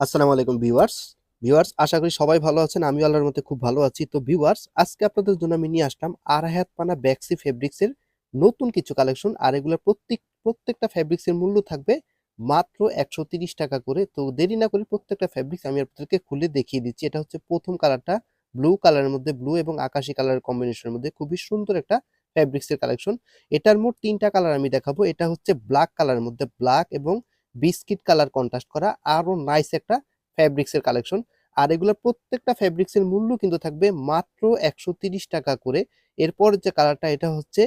আসসালামু আলাইকুম viewers. Viewers, আশা করি সবাই ভালো আছেন। আমি আল্লাহর মধ্যে খুব ভালো আছি। তো ভিউয়ার্স, আজকে আপনাদের জন্য আমি নিয়ে আসলাম আড়াই পানা ব্যাক্সি ফেব্রিক্সের নতুন কিছু কালেকশন আর এগুলোর প্রত্যেক, প্রত্যেকটা ফেব্রিক্সের মূল্য থাকবে মাত্র একশো টাকা করে। তো দেরি না করে প্রত্যেকটা ফেব্রিক্স আমি আপনাদেরকে খুলে দেখিয়ে দিচ্ছি। এটা হচ্ছে প্রথম কালারটা ব্লু কালারের মধ্যে ব্লু এবং আকাশি কালারের কম্বিনেশনের মধ্যে। খুবই সুন্দর একটা ফেব্রিক্সের কালেকশন এটার মোট তিনটা কালার আমি দেখাবো। এটা হচ্ছে ব্ল্যাক কালারের মধ্যে ব্ল্যাক এবং বিস্কিট কালার কন্ট্রাস্ট করা, আরও নাইস একটা ফ্যাব্রিক্সের কালেকশন আর এগুলোর প্রত্যেকটা ফ্যাব্রিক্সের মূল্য কিন্তু থাকবে মাত্র একশো টাকা করে। এরপর যে কালারটা এটা হচ্ছে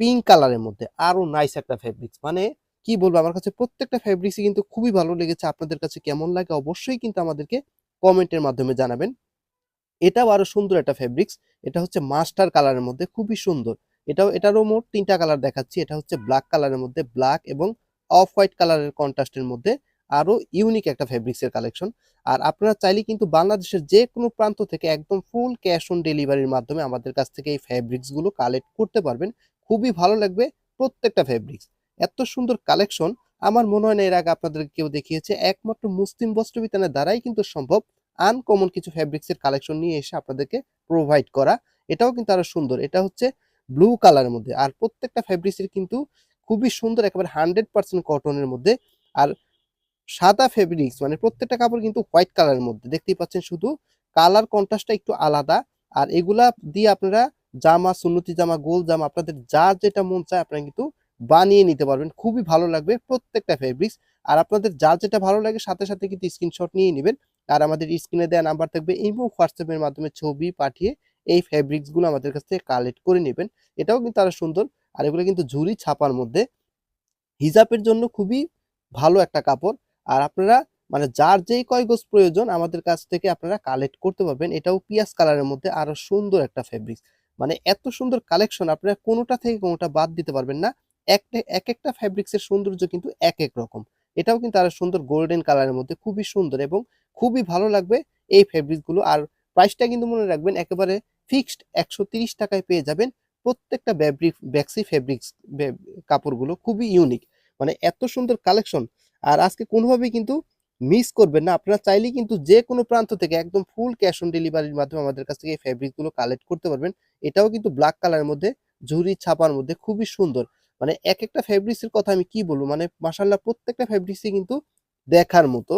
পিঙ্ক কালারের মধ্যে। আরও নাইস একটা ফ্যাব্রিক্স মানে কি বলব, আমার কাছে প্রত্যেকটা ফ্যাব্রিক্সই কিন্তু খুবই ভালো লেগেছে। আপনাদের কাছে কেমন লাগে অবশ্যই কিন্তু আমাদেরকে কমেন্টের মাধ্যমে জানাবেন। এটাও আরও সুন্দর একটা ফ্যাব্রিক্স এটা হচ্ছে মাস্টার কালারের মধ্যে, খুবই সুন্দর। এটাও, এটারও মোট তিনটা কালার দেখাচ্ছি। এটা হচ্ছে ব্ল্যাক কালারের মধ্যে ব্ল্যাক এবং অফ হোয়াইট কালারের কন্ট্রাস্টের মধ্যে আরও ইউনিক একটা ফেব্রিক্সের কালেকশন। আর আপনারা চাইলে কিন্তু বাংলাদেশের যে কোনো প্রান্ত থেকে একদম ফুল ক্যাশ অন ডেলিভারির মাধ্যমে আমাদের কাছ থেকে এই ফেব্রিক্সগুলো কালেক্ট করতে পারবেন। খুবই ভালো লাগবে প্রত্যেকটা ফেব্রিক্স। এত সুন্দর কালেকশন, আমার মনে হয় না এর আগে আপনাদেরকে কেউ দেখিয়েছে, একমাত্র মুসলিম বস্ত্র বিতানের দ্বারাই কিন্তু সম্ভব আনকমন কিছু ফেব্রিক্সের কালেকশন নিয়ে এসে আপনাদেরকে প্রোভাইড করা। এটাও কিন্তু আরও সুন্দর, এটা হচ্ছে ব্লু কালারের মধ্যে। আর প্রত্যেকটা ফেব্রিক্সের কিন্তু খুবই সুন্দর একেবারে হান্ড্রেড পার্সেন্ট কটনের মধ্যে। আর সাদা ফেব্রিক্স মানে প্রত্যেকটা কাপড় কিন্তু হোয়াইট কালারের মধ্যে। দেখতেই পাচ্ছেন শুধু কালার কন্ট্রাস্টটা একটু আলাদা। আর এগুলা দিয়ে আপনারা জামা, সুন্নতি জামা, গোল জামা, আপনাদের যা যেটা মন চায় আপনারা কিন্তু বানিয়ে নিতে পারবেন। খুবই ভালো লাগবে প্রত্যেকটা ফেব্রিক্স আর আপনাদের যার যেটা ভালো লাগে সাথে সাথে কিন্তু স্ক্রিনশট নিয়ে নেবেন। আর আমাদের স্ক্রিনে দেওয়া নাম্বার থাকবে, ইমো হোয়াটসঅ্যাপের মাধ্যমে ছবি পাঠিয়ে এই ফেব্রিক্সগুলো আমাদের কাছ থেকে কালেক্ট করে নেবেন। এটাও কিন্তু আরও সুন্দর। আর এগুলো কিন্তু ঝুরি ছাপার মধ্যে হিজাবের জন্য খুবই ভালো একটা কাপড়। আর আপনারা মানে যার যেই কয় গোজ প্রয়োজন, আমাদের কাছ থেকে আপনারা কালেক্ট করতে পারবেন। এটাও পিয়াজ কালারের মধ্যে আরও সুন্দর একটা ফেব্রিক্স মানে এত সুন্দর কালেকশন আপনারা কোনোটা থেকে কোনোটা বাদ দিতে পারবেন না। একটা এক একটা ফ্যাব্রিক্সের সৌন্দর্য কিন্তু এক এক রকম। এটাও কিন্তু আরও সুন্দর গোল্ডেন কালারের মধ্যে খুবই সুন্দর এবং খুবই ভালো লাগবে এই ফেব্রিক্সগুলো আর প্রাইসটা কিন্তু মনে রাখবেন, একেবারে ফিক্সড একশো টাকায় পেয়ে যাবেন। প্রত্যেকটা ব্যাব্রিক ব্যাক্সি ফেব্রিক্স কাপড়গুলো খুবই ইউনিক মানে এত সুন্দর কালেকশন আর আজকে কোনোভাবেই কিন্তু মিস করবেন না। আপনারা চাইলেই কিন্তু যে কোনো প্রান্ত থেকে একদম ফুল ক্যাশ অন ডেলিভারির মাধ্যমে আমাদের কাছ থেকে এই ফেব্রিকগুলো কালেক্ট করতে পারবেন। এটাও কিন্তু ব্ল্যাক কালারের মধ্যে, ঝুরি ছাপার মধ্যে খুবই সুন্দর। মানে এক একটা ফেব্রিক্সের কথা আমি কি বলব? মানে মাসাল্লাহ প্রত্যেকটা ফেব্রিক্সই কিন্তু দেখার মতো।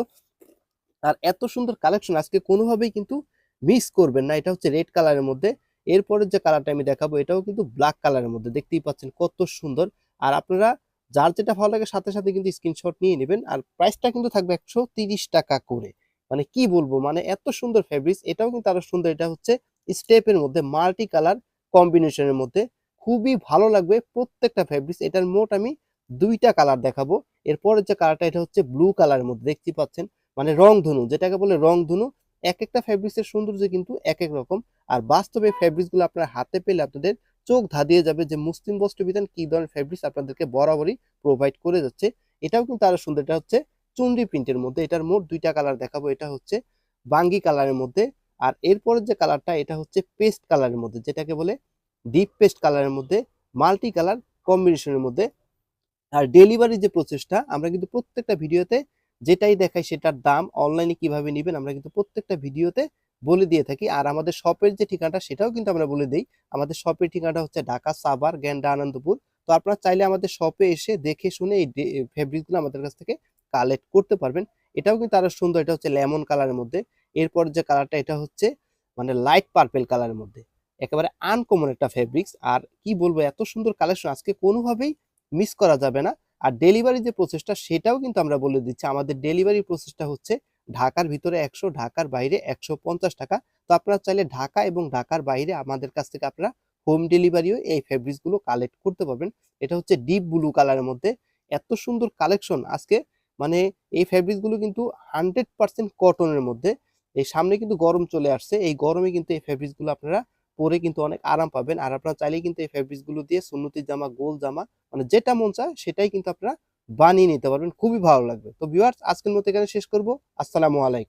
আর এত সুন্দর কালেকশন আজকে কোনোভাবেই কিন্তু মিস করবেন না। এটা হচ্ছে রেড কালারের মধ্যে। এরপরের যে কালারটা আমি দেখাবো, এটাও কিন্তু ব্ল্যাক কালারের মধ্যে। দেখতেই পাচ্ছেন কত সুন্দর। আর আপনারা যার যেটা ভালো লাগে, সাথে সাথে কিন্তু স্ক্রিনশট নিয়ে নেবেন। আর প্রাইসটা কিন্তু থাকবে একশো টাকা করে। মানে কি বলব? মানে এত সুন্দর ফেব্রিক্স এটাও কিন্তু আরও সুন্দর। এটা হচ্ছে স্টেপের মধ্যে মাল্টি কালার কম্বিনেশনের মধ্যে। খুবই ভালো লাগবে প্রত্যেকটা ফেব্রিক্স এটার মোট আমি দুইটা কালার দেখাবো। এরপরের যে কালারটা এটা হচ্ছে ব্লু কালারের মধ্যে। দেখতে পাচ্ছেন? মানে রং ধনু যেটাকে বলে রং ধনু এক একটা ফেব্রিক্সের সৌন্দর্য কিন্তু এক এক রকম। আর বাস্তবে ফেব্রিক্সগুলো আপনার হাতে পেলে আপনাদের চোখ ধাঁধিয়ে যাবে যে মুসলিম বস্ত্র বিধান কি ধরনের ফেব্রিক্স আপনাদেরকে বরাবরই প্রোভাইড করে যাচ্ছে। এটাও কিন্তু আরও সুন্দর, এটা হচ্ছে চুনরি প্রিন্টের মধ্যে, এটার মোট দুইটা কালার দেখাবো, এটা হচ্ছে বাঙ্গি কালারের মধ্যে আর এরপরের যে কালারটা এটা হচ্ছে পেস্ট কালারের মধ্যে, যেটাকে বলে ডিপ পেস্ট কালারের মধ্যে মাল্টি কালার কম্বিনেশনের মধ্যে। আর ডেলিভারি যে প্রসেসটা আমরা কিন্তু প্রত্যেকটা ভিডিওতে যেটাই দেখাই সেটার দাম অনলাইনে কীভাবে নেবেন, আমরা কিন্তু প্রত্যেকটা ভিডিওতে বলে দিয়ে থাকি। আর আমাদের শপের যে ঠিকানাটা সেটাও কিন্তু আমরা বলে দিই। আমাদের শপের ঠিকানাটা হচ্ছে ঢাকা, সাভার, গ্যান্ডা, আনন্দপুর। তো আপনারা চাইলে আমাদের শপে এসে দেখে শুনে এই ফেব্রিকগুলো আমাদের কাছ থেকে কালেক্ট করতে পারবেন। এটাও কিন্তু আরও সুন্দর, এটা হচ্ছে লেমন কালারের মধ্যে। এরপর যে কালারটা এটা হচ্ছে মানে লাইট পার্পেল কালারের মধ্যে। একেবারে আনকমন একটা ফেব্রিক্স আর কি বলব, এত সুন্দর কালেকশন আজকে কোনোভাবেই মিস করা যাবে না। আর ডেলিভারি যে প্রসেসটা সেটাও কিন্তু আমরা বলে দিচ্ছি। আমাদের ডেলিভারি প্রসেসটা হচ্ছে ঢাকার ভিতরে একশো, ঢাকার বাইরে একশো পঞ্চাশ টাকা। তো আপনারা চাইলে ঢাকা এবং ঢাকার বাইরে আমাদের কাছ থেকে আপনারা হোম ডেলিভারিও এই ফেব্রিক্সগুলো কালেক্ট করতে পারবেন। এটা হচ্ছে ডিপ ব্লু কালারের মধ্যে। এত সুন্দর কালেকশন আজকে। মানে এই ফেব্রিক্সগুলো কিন্তু হান্ড্রেড পার্সেন্ট কটনের মধ্যে। এই সামনে কিন্তু গরম চলে আসছে। এই গরমে কিন্তু এই ফেব্রিক্সগুলো আপনারা পরে কিন্তু অনেক আরাম পাবেন। আর আপনারা চাইলেই কিন্তু এই ফেব্রিক্সগুলো দিয়ে সুন্নতির জামা, গোল জামা মানে যেটা মন চায় সেটাই কিন্তু আপনারা বানিয়ে নিতে পারবেন। খুবই ভালো লাগবে। তো ভিউয়ার্স আজকের মতো এখানে শেষ করব। আসসালামু আলাইকুম।